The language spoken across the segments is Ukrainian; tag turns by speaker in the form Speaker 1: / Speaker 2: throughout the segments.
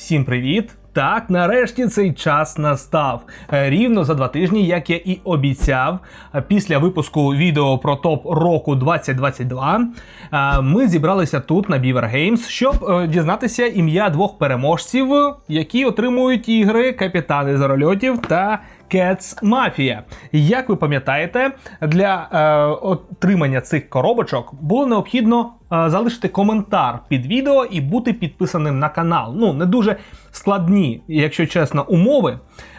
Speaker 1: Всім привіт! Так, нарешті цей час настав. Е, Рівно за два тижні, як я і обіцяв, е, після випуску відео про топ року 2022, е, ми зібралися тут на Beaver Games, щоб дізнатися ім'я двох переможців, які отримують ігри Капітани Зарольотів та Cats Mafia. Як ви пам'ятаєте, для е, отримання цих коробочок було необхідно е, залишити коментар під відео і бути підписаним на канал. Ну, не дуже складні, якщо чесно, умови.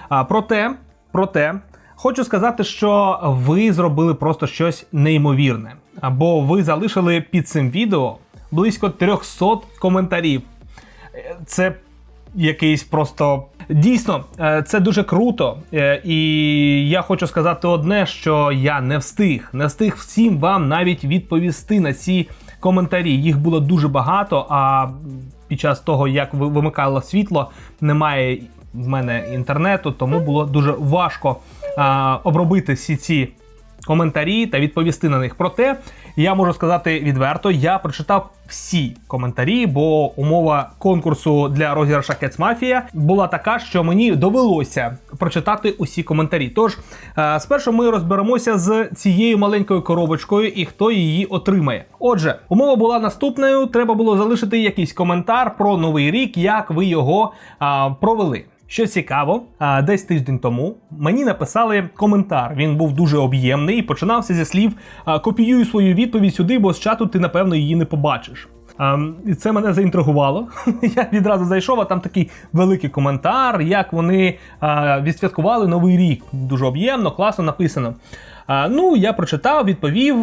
Speaker 1: А, проте, проте, хочу сказати, що ви зробили просто щось неймовірне. Або ви залишили під цим відео близько 300 коментарів. Е, Це якийсь просто. Дійсно, е, це дуже круто. Е, І я хочу сказати одне, що я не встиг, не встиг всім вам навіть відповісти на ці коментарі. Їх було дуже багато. А під час того, як ви- вимикало світло, немає в мене інтернету, тому було дуже важко а, обробити всі ці коментарі та відповісти на них. Проте я можу сказати відверто, я прочитав всі коментарі, бо умова конкурсу для розіграша Cats Mafia була така, що мені довелося прочитати усі коментарі. Тож е, спершу ми розберемося з цією маленькою коробочкою і хто її отримає. Отже, умова була наступною: треба було залишити якийсь коментар про новий рік, як ви його провели. Що цікаво, десь тиждень тому мені написали коментар. Він був дуже об'ємний і починався зі слів: копіюю свою відповідь сюди, бо з чату ти напевно її не побачиш. І це мене заінтригувало. Я відразу зайшов, а там такий великий коментар, як вони відсвяткували новий рік. Дуже об'ємно, класно написано. А, ну, я прочитав, відповів.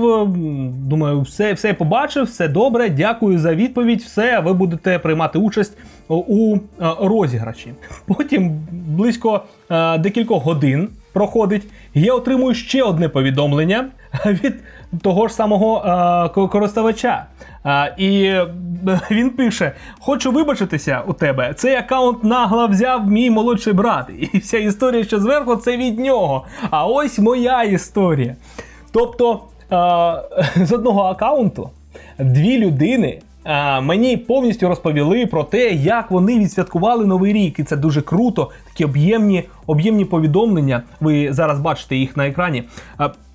Speaker 1: Думаю, все, все побачив, все добре. Дякую за відповідь. Все, ви будете приймати участь у, у е, розіграші. Потім близько е, декількох годин проходить. Я отримую ще одне повідомлення від того ж самого е, користувача. Е, і е, він пише: Хочу вибачитися у тебе. Цей аккаунт нагло взяв мій молодший брат. І вся історія, що зверху, це від нього. А ось моя історія. Тобто е, з одного аккаунту дві людини. Мені повністю розповіли про те, як вони відсвяткували новий рік, і це дуже круто. Такі об'ємні, об'ємні повідомлення. Ви зараз бачите їх на екрані.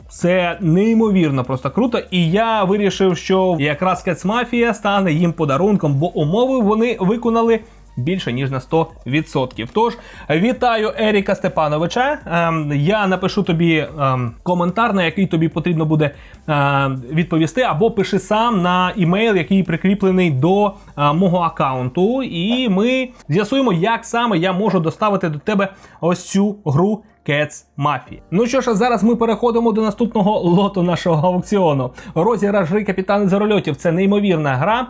Speaker 1: Це неймовірно просто круто. І я вирішив, що якраз Кецмафія стане їм подарунком, бо умови вони виконали більше ніж на 100%. Тож вітаю Еріка Степановича. Ем, я напишу тобі ем, коментар, на який тобі потрібно буде ем, відповісти, або пиши сам на імейл, який прикріплений до ем, мого аккаунту, і ми з'ясуємо, як саме я можу доставити до тебе ось цю гру. Cats Mafia. Ну що ж, а зараз ми переходимо до наступного лоту нашого аукціону. Розіграш гри капітани зарольотів. Це неймовірна гра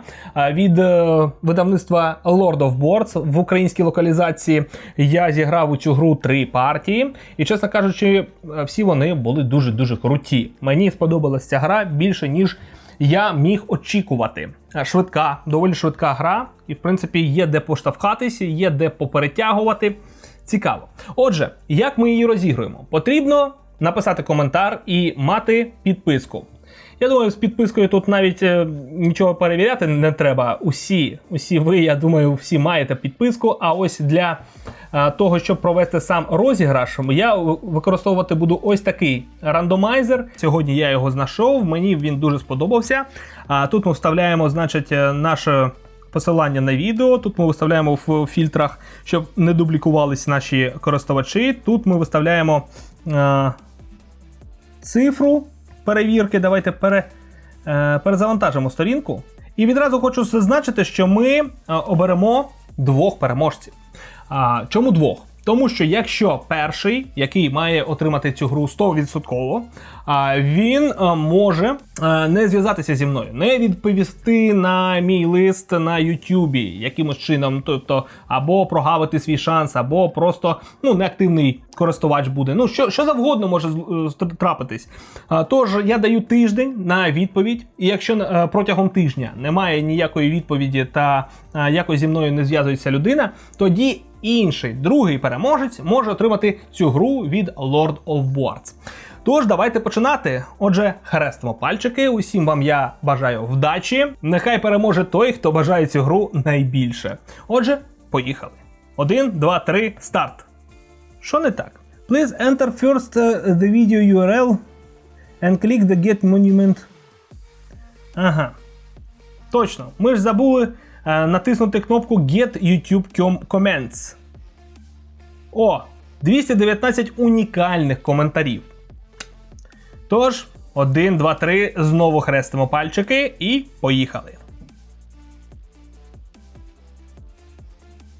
Speaker 1: від е, видавництва Lord of Boards в українській локалізації. Я зіграв у цю гру три партії, і чесно кажучи, е, всі вони були дуже дуже круті. Мені сподобалася ця гра більше ніж. Я міг очікувати. Е, Швидка, доволі швидка гра, і в принципі є де поштовхатися, є де поперетягувати. Цікаво. Отже, як ми її розігруємо? Потрібно написати коментар і мати підписку. Я думаю, з підпискою тут навіть е, нічого перевіряти не треба. Усі, усі ви, я думаю, всі маєте підписку. А ось для е, того, щоб провести сам розіграш, я використовувати буду ось такий рандомайзер. Сьогодні я його знайшов, мені він дуже сподобався. А тут ми вставляємо, значить, е, наше посилання на відео. Тут ми виставляємо в фільтрах, щоб не дублікувалися наші користувачі. Тут ми виставляємо е, цифру перевірки. Давайте пере, е, перезавантажимо сторінку. І відразу хочу зазначити, що ми е, оберемо двох переможців. А, чому двох? Тому що якщо перший, який має отримати цю гру 100%, він е, може е, не зв'язатися зі мною, не відповісти на мій лист на Ютубі якимось чином, тобто або прогавити свій шанс, або просто ну неактивний користувач буде. Ну що, що завгодно може е, трапитись. Тож я даю тиждень на відповідь, і якщо протягом тижня немає ніякої відповіді та якось зі мною не зв'язується людина, тоді інший другий переможець може отримати цю гру від Lord of Boards. Тож, давайте починати. Отже, хрестимо пальчики. Усім вам я бажаю вдачі. Нехай переможе той, хто бажає цю гру найбільше. Отже, поїхали. Один, два, три, старт. Що не так? Please enter first uh, the video URL and click the get monument. Ага. Точно. Ми ж забули е, натиснути кнопку Get YouTube Comments. О, 219 унікальних коментарів. Тож, 1, 2, 3, знову хрестимо пальчики і поїхали.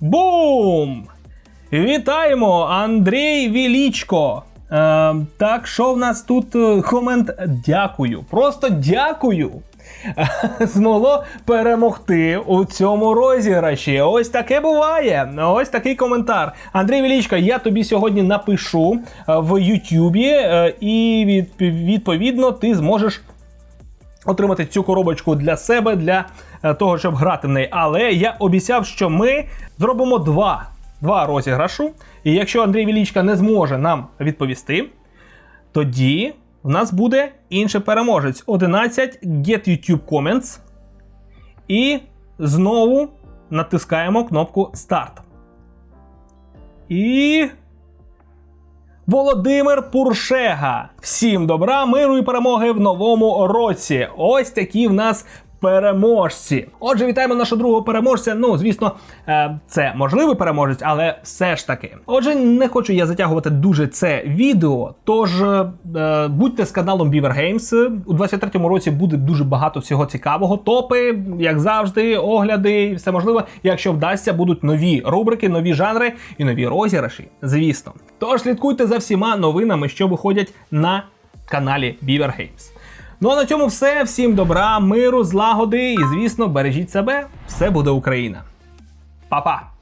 Speaker 1: Бум! Вітаємо, Андрій Вілічко. Е, так, що в нас тут е, комент? Дякую. Просто дякую. Змогло перемогти у цьому розіграші. Ось таке буває. Ось такий коментар. Андрій Вілічко, я тобі сьогодні напишу е, в Ютубі, е, і відповідно ти зможеш отримати цю коробочку для себе, для е, того, щоб грати в неї. Але я обіцяв, що ми зробимо два, два розіграшу. І якщо Андрій Вілічка не зможе нам відповісти, тоді в нас буде інший переможець. 11 Get YouTube Comments. І знову натискаємо кнопку Старт. І. Володимир Пуршега. Всім добра, миру і перемоги в новому році. Ось такі в нас переможці. Отже, вітаємо нашого другого переможця. Ну, звісно, е, це можливий переможець, але все ж таки. Отже, не хочу я затягувати дуже це відео. Тож е, будьте з каналом Beaver Games. У 23-му році буде дуже багато всього цікавого. Топи, як завжди, огляди, і все можливе. Якщо вдасться, будуть нові рубрики, нові жанри і нові розіграші, звісно. Тож слідкуйте за всіма новинами, що виходять на каналі Beaver Games. Ну а на цьому все. Всім добра, миру, злагоди і, звісно, бережіть себе. Все буде Україна. Па-па!